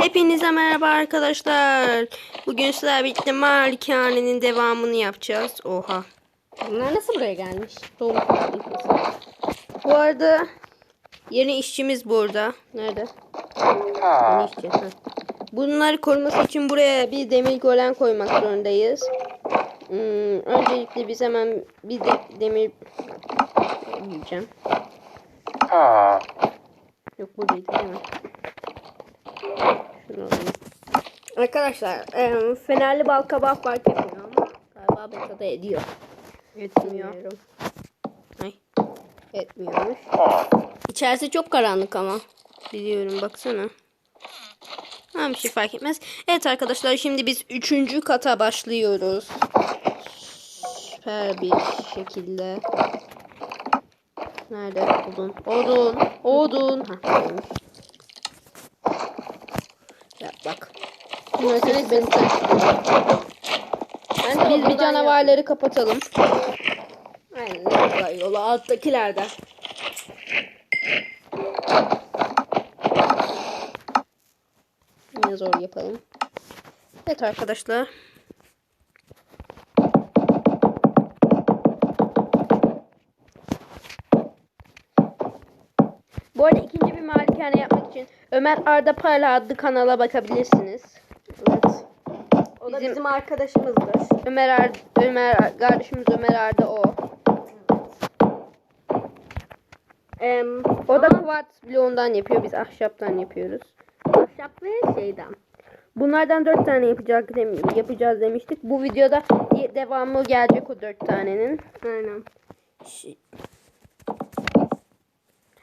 Hepinize merhaba arkadaşlar. Bugün sizlerle birlikte Malikane'nin devamını yapacağız. Oha. Bunlar nasıl buraya gelmiş? Bu arada yeni işçimiz burada. Nerede? Yeni işçi. ha. Bunları koruması için buraya bir demir golem koymak zorundayız. Hmm, öncelikle biz hemen bir de demir yiyeceğim. Yok buradaydı değil mi? Şunu alayım. Arkadaşlar em, fenerli bal kabağı fark etmiyor ama galiba betada ediyor. Etmiyor. Ay. Etmiyormuş. İçerisi çok karanlık ama. Biliyorum baksana. Ha bir şey fark etmez. Evet arkadaşlar şimdi biz üçüncü kata başlıyoruz. Süper bir şekilde. Nerede? Odun. Odun. Odun. Ha, buradaymış. ya bak. Ses beni Ben Biz bir canavarları kapatalım. Aynen yolu alttakilerden. Yine zor yapalım. Evet arkadaşlar. Bu arada ikinci bir malikane yapmak için Ömer Arda Parla adlı kanala bakabilirsiniz. Bizim- bizim, arkadaşımızdır. Ömer Arda, Ömer kardeşimiz Ömer Arda o. Em, O da kuvat bloğundan yapıyor. Biz ahşaptan yapıyoruz. ahşap ve şeyden. Bunlardan dört tane yapacak dem- yapacağız demiştik. Bu videoda devamı gelecek o dört tanenin. Aynen. Şey-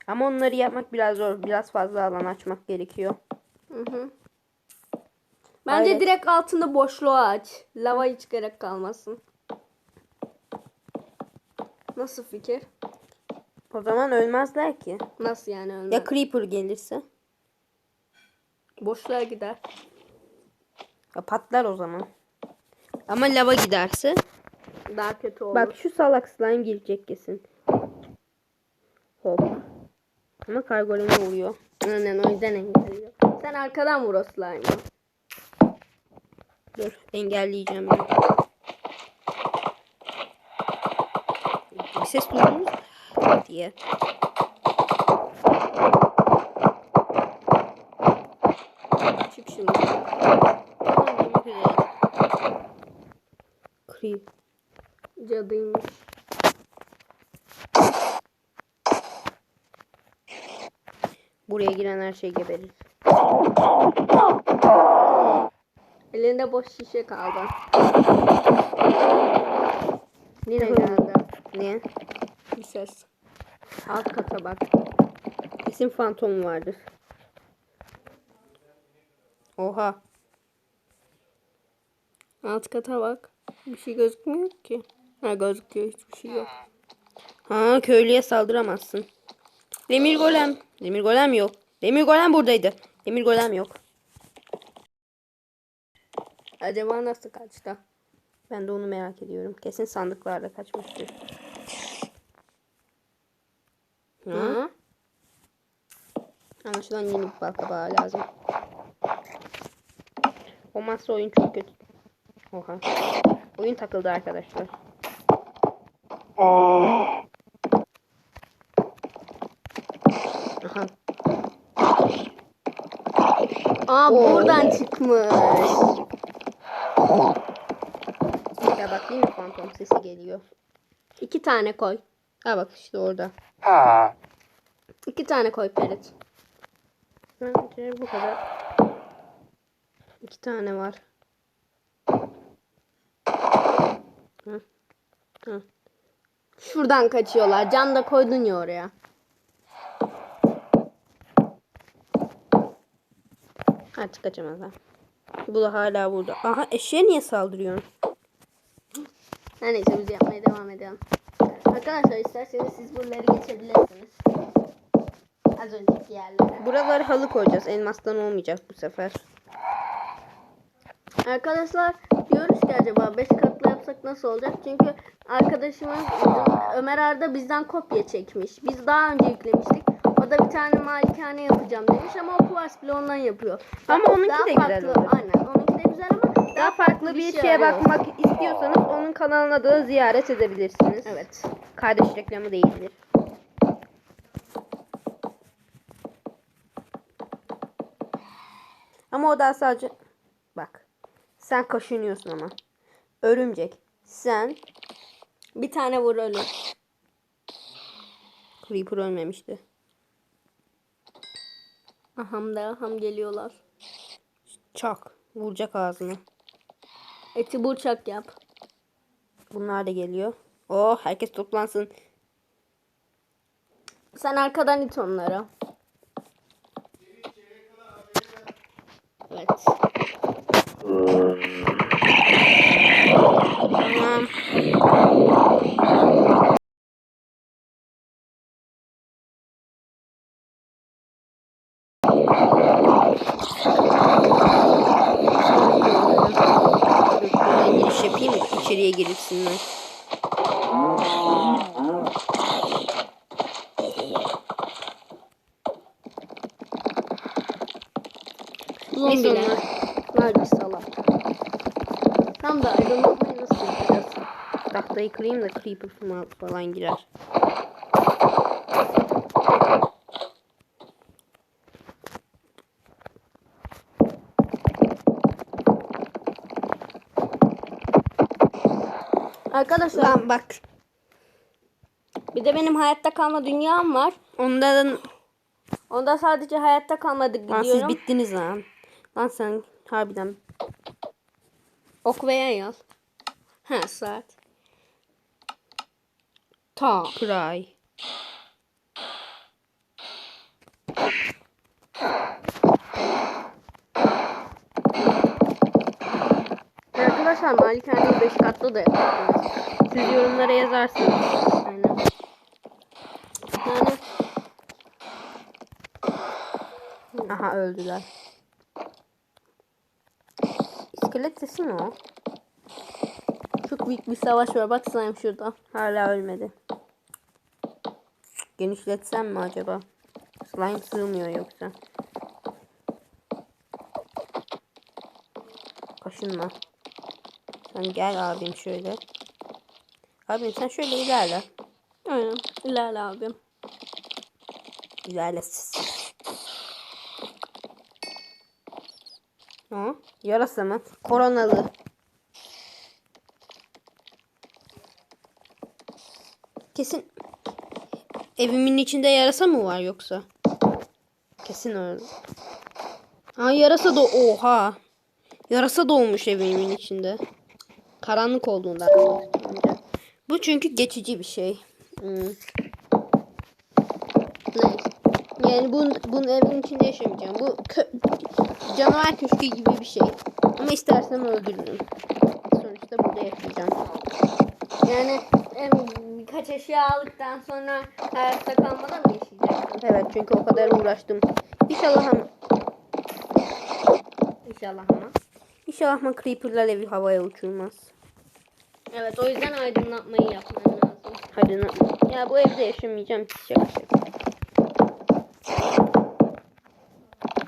Ama onları yapmak biraz zor. Biraz fazla alan açmak gerekiyor. Hı hı. Bence Aynen. direkt altında boşluğu aç. Lava hiç gerek kalmasın. Nasıl fikir? O zaman ölmezler ki. Nasıl yani ölmez? Ya Creeper gelirse? Boşluğa gider. Ya patlar o zaman. Ama lava giderse? Daha kötü olur. Bak şu salak slime girecek kesin. Hop. Ama kargoleme vuruyor. Aynen o yüzden engelliyor. Sen arkadan vur o slime'ı. Dur engelleyeceğim ben. Ses duydunuz diye. Çık şimdi. Creep. Cadıymış. Buraya giren her şey geberir. Elinde boş şişe kaldı. Nereye geldi? Ne? Bir ses. Alt kata bak. Kesin fantom vardır. Oha. Alt kata bak. Bir şey gözükmüyor ki. Ha gözüküyor hiçbir şey yok. Ha köylüye saldıramazsın. Demir golem. Demir golem yok. Demir golem buradaydı. Demir golem yok. Acaba nasıl kaçtı? Ben de onu merak ediyorum. Kesin sandıklarla kaçmıştır. Hı? Hı? Anlaşılan yeni bir balkabağı lazım. Olmazsa oyun çok kötü. Oha. Oyun takıldı arkadaşlar. Aha. Aa Oo. buradan çıkmış. Ya bak değil mi fantom sesi geliyor. İki tane koy. Ha bak işte orada. İki tane koy Perit. Bence bu kadar. İki tane var. Hı. Hı. Şuradan kaçıyorlar. Can da koydun ya oraya. Artık kaçamazlar. Bu da hala burada. Aha eşeğe niye saldırıyorsun? Her neyse biz yapmaya devam edelim. Arkadaşlar isterseniz siz buraları geçebilirsiniz. Az önceki yerlere. Buraları halı koyacağız. Elmastan olmayacak bu sefer. Arkadaşlar diyoruz ki acaba 5 katlı yapsak nasıl olacak? Çünkü arkadaşımız Ömer Arda bizden kopya çekmiş. Biz daha önce yüklemiştik. O da bir tane malikane yapacağım demiş ama o kuvars bloğundan yapıyor. Ama Daha- onunki daha de güzel farklı- olur. Aynen. Onunki de güzel Daha farklı bir şeye arıyor. bakmak istiyorsanız onun kanalına da ziyaret edebilirsiniz. Evet. Kardeş reklamı değildir. Ama o da sadece bak. Sen kaşınıyorsun ama. Örümcek. Sen Bir tane vur ölür. Creeper ölmemişti. Aham da aham geliyorlar. Çak. Vuracak ağzını. Eti burçak yap. Bunlar da geliyor. Oh herkes toplansın. Sen arkadan it onları. Evet. Tamam. Girilsinler. Zombiler. Bir salak. Tam da aydınlatmayı nasıl yapacağız? Tahtayı kırayım da creeper falan girer. Arkadaşlar Lan bak. bir de benim hayatta kalma dünyam var. Onların Onda sadece hayatta kalmadık lan siz gidiyorum. bittiniz lan. Lan sen harbiden Ok ve yay al. Ha saat. Ta. cry. Arkadaşlar malikaneyi 5 katlı da yapabiliriz. Siz yorumlara yazarsınız. Aynen. Yani Aha öldüler. İskelet sesi mi o? çok büyük bir savaş var. Bak slime şurada. Hala ölmedi. Genişletsem mi acaba? Slime sığmıyor yoksa. Kaşınma. Sen gel abim şöyle. Abim sen şöyle ilerle. Aynen. İlerle abim. İlerle. Ne o? Yarasa mı? Koronalı. Kesin evimin içinde yarasa mı var yoksa? Kesin öyle. Ha yarasa da oha. Yarasa doğmuş evimin içinde. Karanlık olduğundan. Bu çünkü geçici bir şey. Hmm. Yani bunun, bunun evin içinde yaşamayacağım. Bu kö- canavar köşkü gibi bir şey. Ama istersem öldürürüm. Sonuçta burada yaşayacağım. Yani em, birkaç eşya aldıktan sonra hayatta kalmadan mı yaşayacaksın? Evet çünkü o kadar uğraştım. İnşallah ama, İnşallah ama. inşallah ama creeperlar evi havaya uçurmaz. Evet o yüzden aydınlatmayı yapman lazım. Hadi na- ya bu evde yaşamayacağım şaka şaka.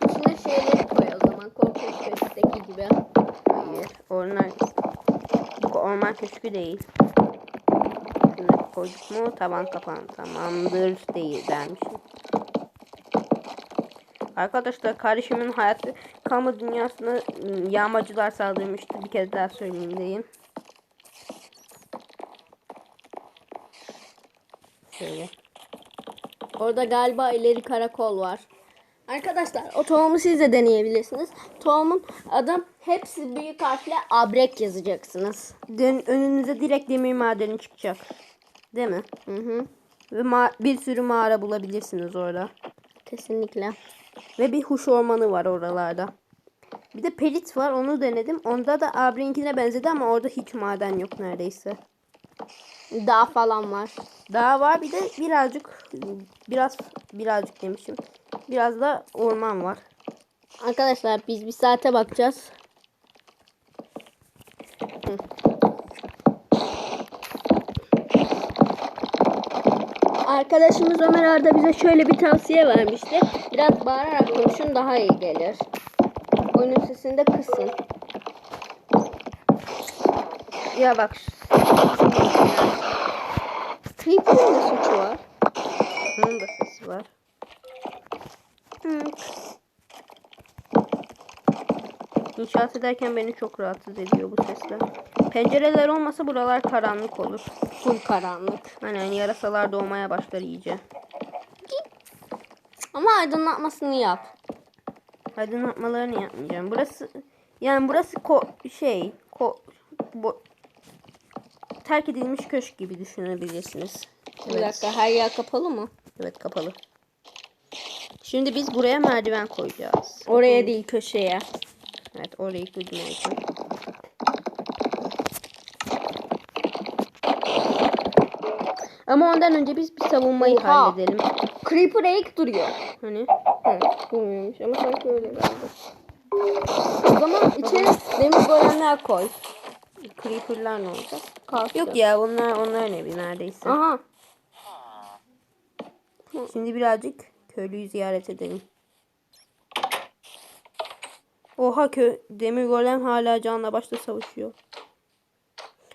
İçine şeyleri koy o zaman. Korkunç köşkteki gibi. Hayır. Bu orman köşkü değil. Şunları koyduk mu taban kapan tamamdır değil dermişim. Arkadaşlar kardeşimin hayatı kalma dünyasına yağmacılar saldırmıştı. Bir kez daha söyleyeyim diyeyim. Şöyle. Orada galiba ileri karakol var. Arkadaşlar o tohumu siz de deneyebilirsiniz. Tohumun adı hepsi büyük harfle abrek yazacaksınız. Dön- önünüze direkt demir madeni çıkacak. Değil mi? Hı hı. Ve bir sürü mağara bulabilirsiniz orada. Kesinlikle. Ve bir huş ormanı var oralarda. Bir de perit var onu denedim. Onda da Abrinkine benzedi ama orada hiç maden yok neredeyse. Dağ falan var. Daha var bir de birazcık biraz birazcık demişim. Biraz da orman var. Arkadaşlar biz bir saate bakacağız. Hı. Arkadaşımız Ömer Arda bize şöyle bir tavsiye vermişti. Biraz bağırarak konuşun daha iyi gelir. Oyunun sesini de kısın. Ya bak. Creeper'ın ne suçu var? Bunun da sesi var. İnşaat ederken beni çok rahatsız ediyor bu sesler. Pencereler olmasa buralar karanlık olur. Full karanlık. Hani hani yarasalar doğmaya başlar iyice. Ama aydınlatmasını yap. Aydınlatmalarını yapmayacağım. Burası yani burası ko şey ko bu terk edilmiş köşk gibi düşünebilirsiniz. Bir dakika her yer kapalı mı? Evet kapalı. Şimdi biz buraya merdiven koyacağız. Oraya değil köşeye. Evet orayı kırmaya için. Ama ondan önce biz bir savunmayı Oha. halledelim. Creeper eğik duruyor. Hani Hı, durmuyormuş ama sanki öyle geldi. O zaman içeri demir golemler koy. creeper'lar ne olacak? Kalsın. Yok ya bunlar onların evi neredeyse. Aha. Şimdi birazcık köylüyü ziyaret edelim. Oha kö demir golem hala canla başla savaşıyor.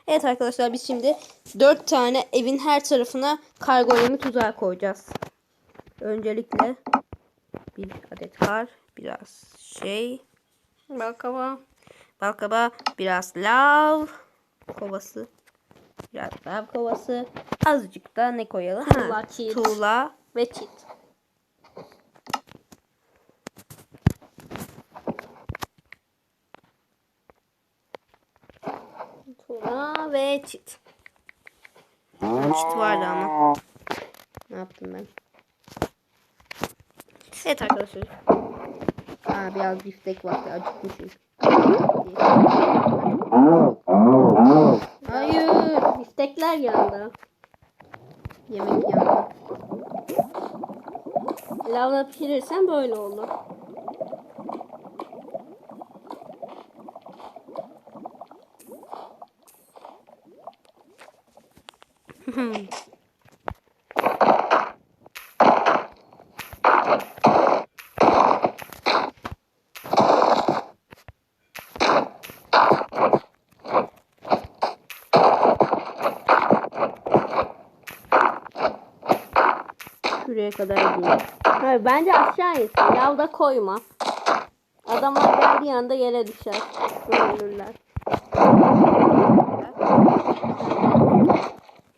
Evet arkadaşlar biz şimdi dört tane evin her tarafına kar golemi tuzağı koyacağız. Öncelikle bir adet kar, biraz şey, balkaba, balkaba, biraz lav kovası, lav kovası, azıcık da ne koyalım? Ha, Tuğla, çiğit. tuğla Ve çit. Tuğla ve çit. Çit vardı ama. Ne yaptım ben? Evet arkadaşlar. Aa, biraz biftek var. Acıkmışım. Biftekler yandı. Yemek yandı. Lavla pişirirsen böyle olur. Şuraya kadar gideyim. Hayır bence aşağı insin. Lavda koyma. Adamlar geldiği anda yere düşer. Ölürler.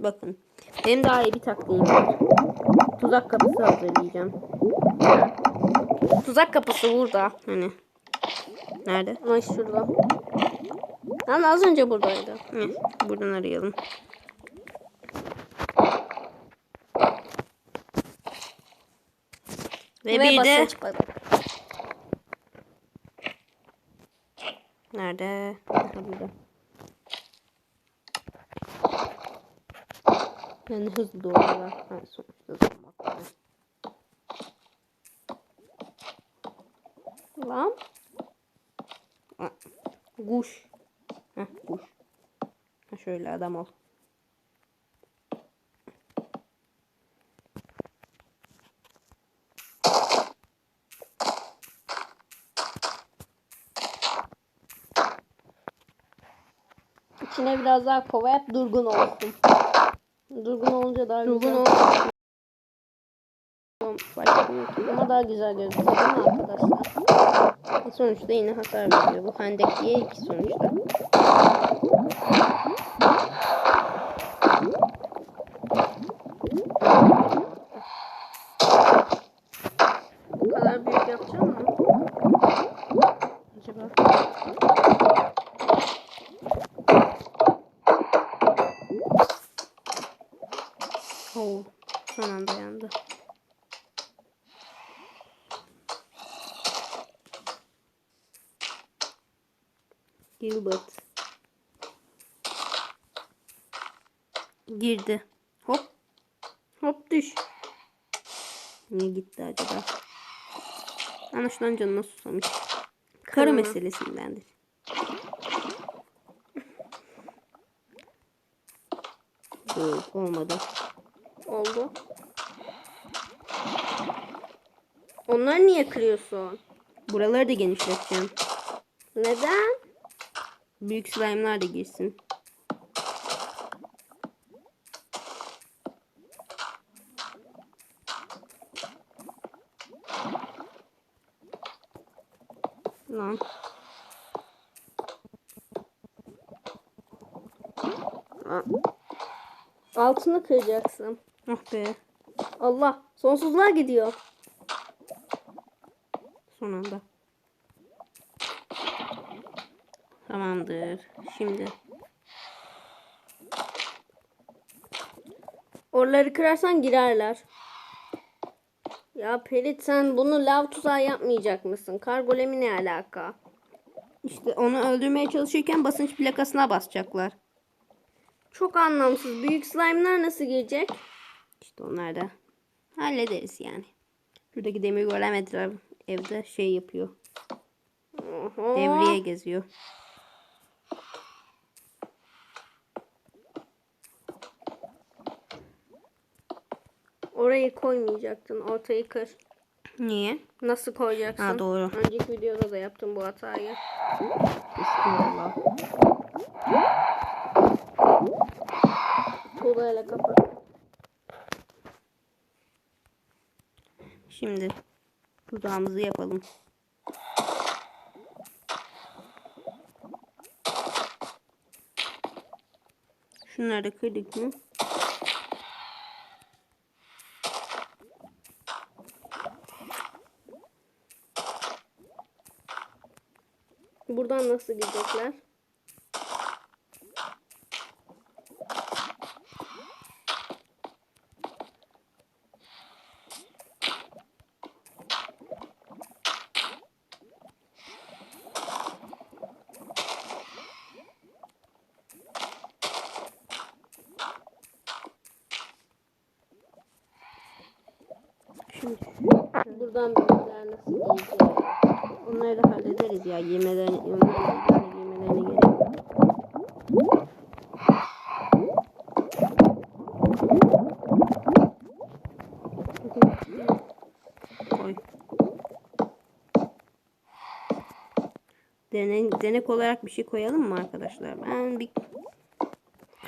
Bakın. Benim daha iyi bir taktiğim var. Tuzak kapısı hazırlayacağım. Tuzak kapısı burada. Hani. Nerede? Ay şurada. Lan az önce buradaydı. Hı, buradan arayalım. Ve, bir de nerede? Burada. Yani hızlı doğrular. Ha, sonuçta var. Lan. Kuş. Heh, kuş. Ha, şöyle adam ol. İçine biraz daha kova yap durgun olsun. Durgun olunca daha Durgun güzel. ol. Başka bir yok. Ama daha güzel gözüküyor arkadaşlar? E, Sonuçta yine hasar veriyor. Bu hendek diye iki sonuçta. boşuna canına susamış. Karı meselesindendir. Yok olmadı. Oldu. Onları niye kırıyorsun? Buraları da genişleteceğim. Neden? Büyük slime'lar da girsin. Altını kıracaksın. Ah be. Allah sonsuzluğa gidiyor. Son anda. Tamamdır. Şimdi. Oraları kırarsan girerler. Ya Perit sen bunu lav tuzağı yapmayacak mısın? Kargolemi ne alaka? İşte onu öldürmeye çalışırken basınç plakasına basacaklar. Çok anlamsız. Büyük slime'lar nasıl girecek? İşte onlar da hallederiz yani. Şuradaki demir golem etraf evde şey yapıyor. Oho. Devriye geziyor. Orayı koymayacaktın. Ortayı kır. Niye? Nasıl koyacaksın? Ha, doğru. Önceki videoda da yaptım bu hatayı. Bismillah. Tuğlayla kapat. Şimdi tuzağımızı yapalım. Şunları kırdık mı? Buradan nasıl gidecekler? Buradan büyükler nasıl gidecek? onları da hallederiz ya. Yemelerine, yemelerine, yemelerine gerek yok. Koy. Denek olarak bir şey koyalım mı arkadaşlar? Ben bir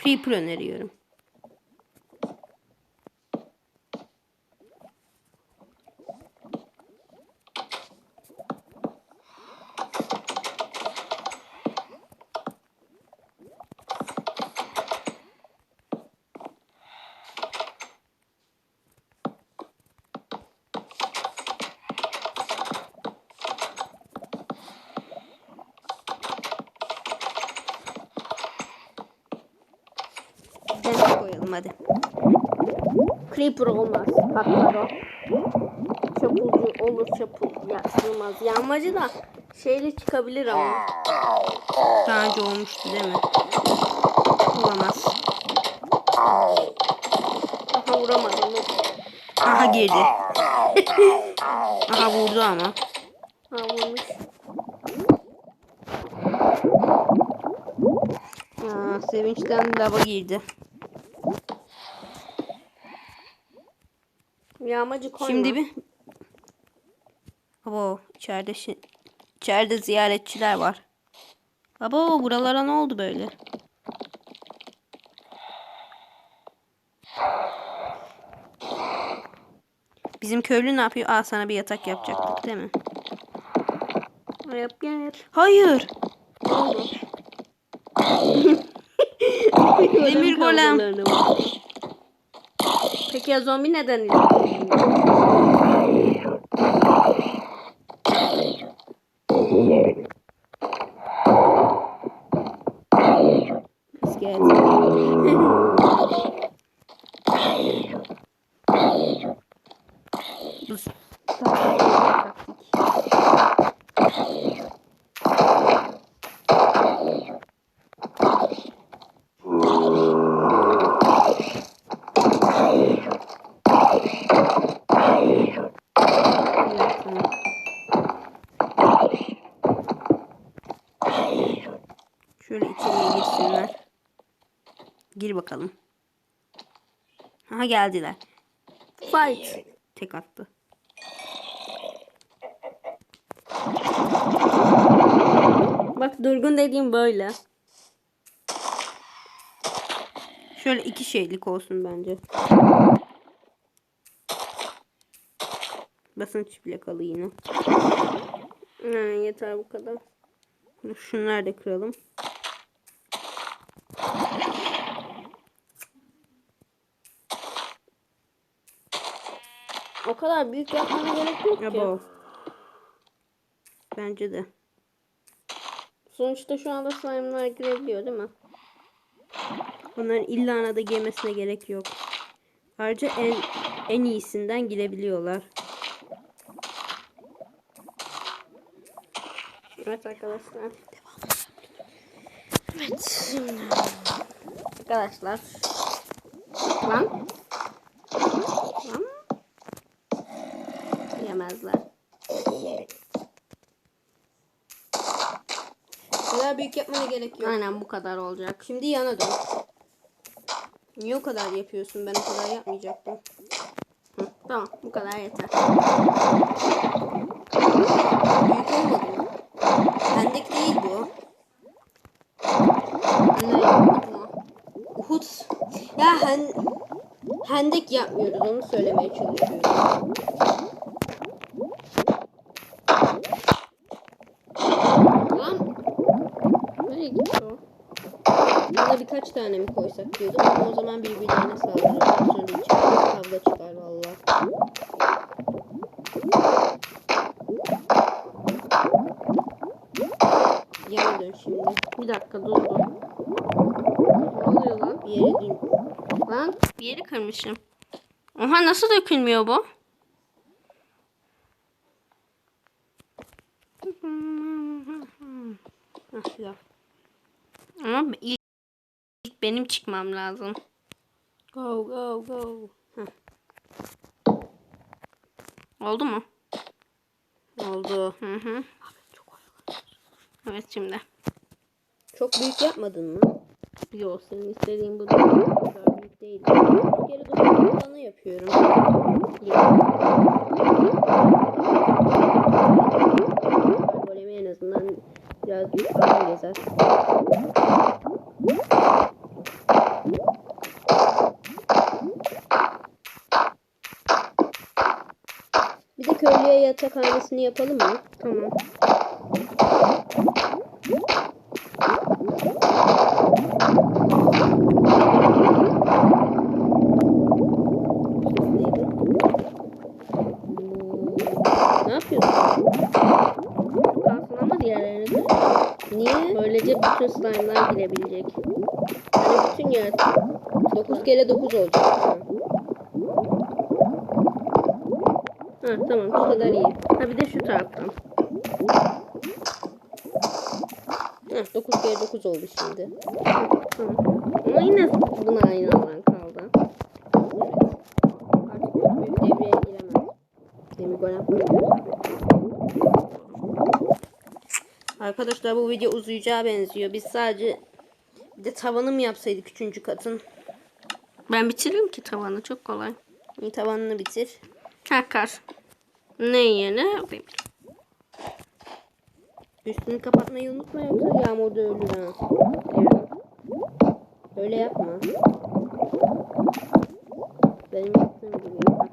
creeper öneriyorum. Denek koyalım hadi. Creeper olmaz. O. Çapulcu olur çapul. Ya sığmaz. Yağmacı da şeyle çıkabilir ama. Daha önce olmuştu değil mi? Olamaz. Daha vuramadım. Aha girdi. Aha vurdu ama. Ha vurmuş. Aa, sevinçten lava girdi. Yağmacı koyma. Şimdi bir... Abo içeride şi... içeride ziyaretçiler var. Abo buralara ne oldu böyle? Bizim köylü ne yapıyor? Aa sana bir yatak yapacaktık değil mi? Yap gel. Hayır. Ne oldu? Demir golem. Ya zombi neden ilerlemiyor? bakalım. Aha geldiler. Fight. Tek attı. Bak durgun dediğim böyle. Şöyle iki şeylik olsun bence. Basınç plakalı yine. Ha, yeter bu kadar. Şunları da kıralım. O kadar büyük yapmana gerek yok ki. bu. Bence de. Sonuçta şu anda slime'lar girebiliyor değil mi? Bunların illa ana da girmesine gerek yok. Ayrıca en en iyisinden girebiliyorlar. Evet arkadaşlar. Evet. Şimdi. Arkadaşlar. Lan. Bu kadar büyük yapmana gerek yok. Aynen bu kadar olacak. Şimdi yana dön. Niye o kadar yapıyorsun? Ben o kadar yapmayacaktım. Hı, tamam bu kadar yeter. Büyük olmadı mı? Hendek değil bu. Ne yapmadım o? Uhud. Ya hen hendek yapmıyoruz onu söylemeye çalışıyorum. Lan. Nereye gitti o? Buna birkaç tane mi koysak diyordum ama o zaman birbirlerine saldırırlar. Sonra içeride kavga çıkar valla. Yana dön şimdi. Bir dakika dur dur. Ne oluyor lan? Bir yere dön. Lan bir yeri kırmışım. Oha nasıl dökülmüyor bu? Hah ya. Ama ilk, ilk benim çıkmam lazım. Go go go. Heh, Oldu mu? oldu. Hı hı. Evet şimdi. Çok büyük yapmadın mı? Yok senin istediğin bu değil. Kadar büyük değil. Kere dokuz tane yapıyorum. Golemi en azından biraz yukarı gezer. Bir de yatakhanesini yapalım mı? Tamam. Neydi? Ne yapıyorsun? Kalsın ama diğerlerini de. Niye? Böylece bütün slime'lar girebilecek. Hani bütün yer 9 kere 9 olacak. Ha. Ha tamam Bu kadar iyi. Ha bir de şu taraftan. Heh, 9 kere 9 oldu şimdi. Tamam. Ama yine buna aynı alan kaldı. Artık çok büyük devreye giremez. Demir golem koyuyoruz. Arkadaşlar bu video uzayacağı benziyor. Biz sadece bir de tavanı mı yapsaydık üçüncü katın? Ben bitiririm ki tavanı çok kolay. İyi tavanını bitir. Kakar. Ne yerine? Üstünü kapatmayı unutma yoksa yağmurda ölür ha. Evet. Öyle yapma. Benim yaptığım gibi yap.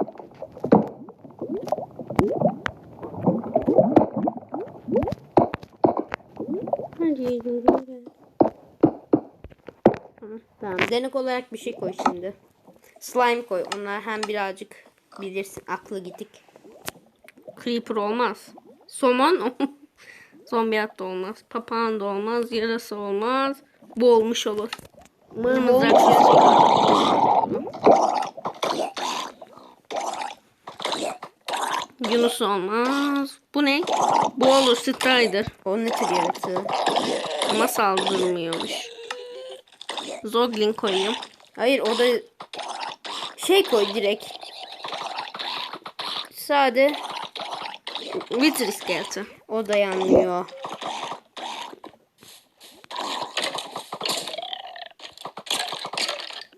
Hadi Tamam. Tamam. Denek olarak bir şey koy şimdi. Slime koy. Onlar hem birazcık bilirsin aklı gidik. Creeper olmaz. Somon Zombi at da olmaz. Papağan da olmaz. Yarası olmaz. Bu olmuş olur. Mızrak Yunus olmaz. Bu ne? Bu olur Strider. O ne tür yaratığı? Ama saldırmıyormuş. Zoglin koyayım. Hayır o da şey koy direkt. Sade Wither iskeleti. o da yanmıyor.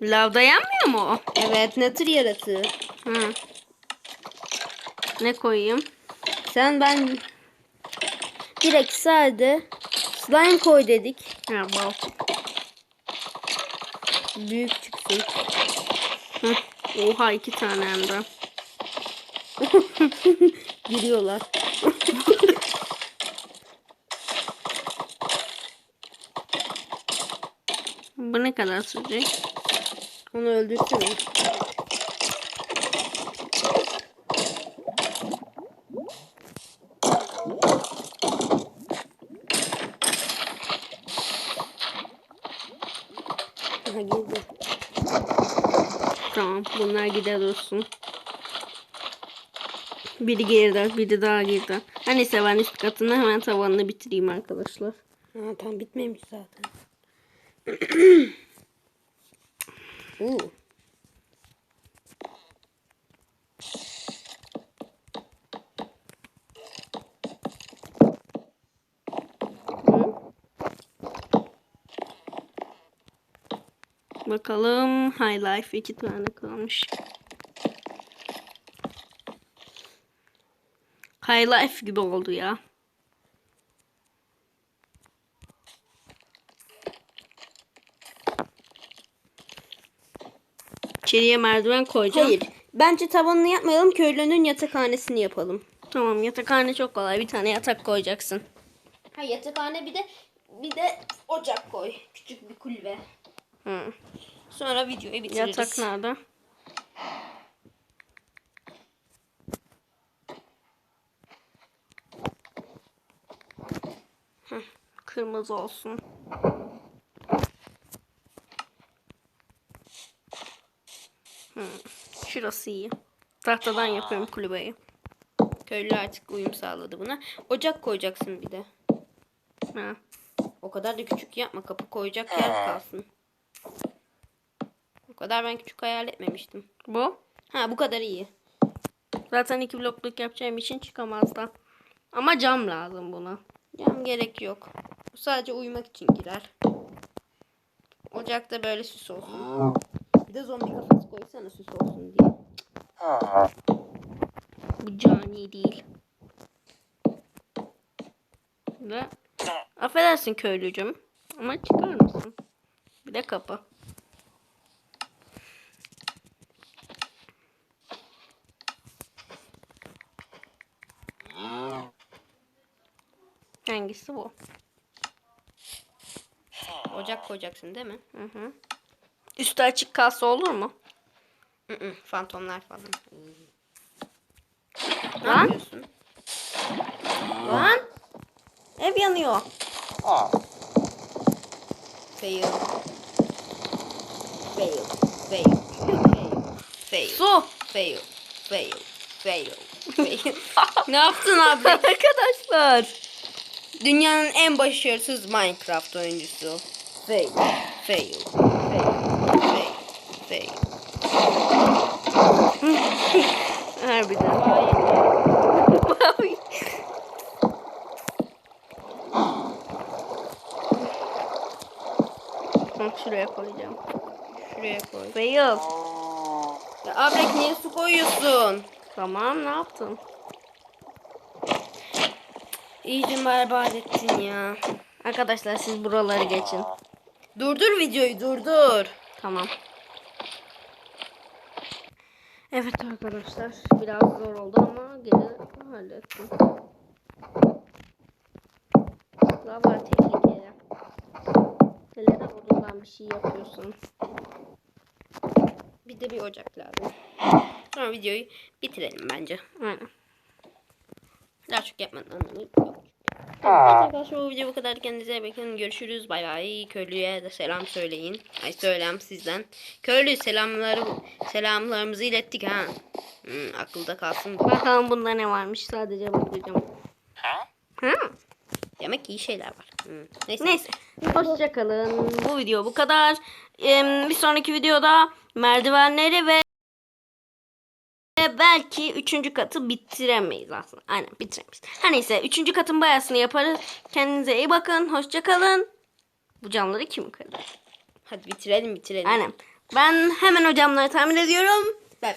Lavda yanmıyor mu o? Evet ne tür yaratığı? Hı. Ne koyayım? Sen ben direkt sade Slime koy dedik. Ha bal. Büyük çıksın. Hı. Oha iki tane hem de. Giriyorlar. Bu ne kadar sürecek? Onu öldürsene. Aha girdi. Tamam bunlar gider olsun. Biri geride, biri daha geride. Her neyse ben üst katını hemen tavanını bitireyim arkadaşlar. Ha, tam bitmemiş zaten. Oo. Bakalım High Life iki tane kalmış. High Life gibi oldu ya. İçeriye merdiven koyacağım. Hayır. Bence tavanını yapmayalım. Köylünün yatakhanesini yapalım. Tamam yatakhane çok kolay. Bir tane yatak koyacaksın. Ha yatakhane bir de bir de ocak koy. Küçük bir kulübe. Hı. Sonra videoyu bitiririz. Yatak nerede? Heh, Kırmızı olsun. Hı, Şurası iyi. Tahtadan yapıyorum kulübeyi. Köylü artık uyum sağladı buna. Ocak koyacaksın bir de. Ha. O kadar da küçük yapma. Kapı koyacak yer kalsın. Kadar ben küçük hayal etmemiştim. Bu. Ha bu kadar iyi. Zaten iki blokluk yapacağım için çıkamaz da. Ama cam lazım buna. Cam gerek yok. Bu sadece uyumak için girer. Ocakta böyle süs olsun. Bir de zombi kafası koysana süs olsun diye. Bu cani değil. Ve affedersin köylücüm. Ama çıkar mısın? Bir de kapı. Hangisi bu? Ocak koyacaksın değil mi? Hı hı. Üstü açık kalsa olur mu? Hı hı, fantomlar falan. Ne Lan? yapıyorsun? Lan! Ev yanıyor. Fail. Fail. Fail. Fail. Fail. Su! Fail. Fail. Fail. Fail. ne yaptın abi? Arkadaşlar. Dünyanın en başarısız Minecraft oyuncusu. Fail. Fail. Fail. Fail. Fail. Harbiden. Hı, Şuraya koyacağım. Şuraya koy. Fail. Ya Abrek niye su koyuyorsun? Tamam ne yaptın? İyice berbat ettin ya. Arkadaşlar siz buraları geçin. Durdur videoyu durdur. Tamam. Evet arkadaşlar biraz zor oldu ama gene hallettim. Lava tehlikeli. Hele de odundan bir şey yapıyorsun. Bir de bir ocak lazım. Sonra videoyu bitirelim bence. Aynen. Daha çok yapmanın anlamı yok. Evet arkadaşlar bu video bu kadar. Kendinize bakın. Görüşürüz. Bay bay. Köylüye de selam söyleyin. Ay söylem sizden. Köylü selamları selamlarımızı ilettik ha. Hmm, akılda kalsın bu. Bakalım bunda ne varmış sadece bakacağım. Ha? Demek iyi şeyler var. Hmm. Neyse. Neyse. Hoşçakalın. Bu video bu kadar. Ee, bir sonraki videoda merdivenleri ve üçüncü katı bitiremeyiz aslında. Aynen bitiremeyiz. Her neyse üçüncü katın bayasını yaparız. Kendinize iyi bakın. Hoşçakalın. Bu camları kim kırdı? Hadi bitirelim bitirelim. Aynen. Ben hemen o camları tamir ediyorum. Bye.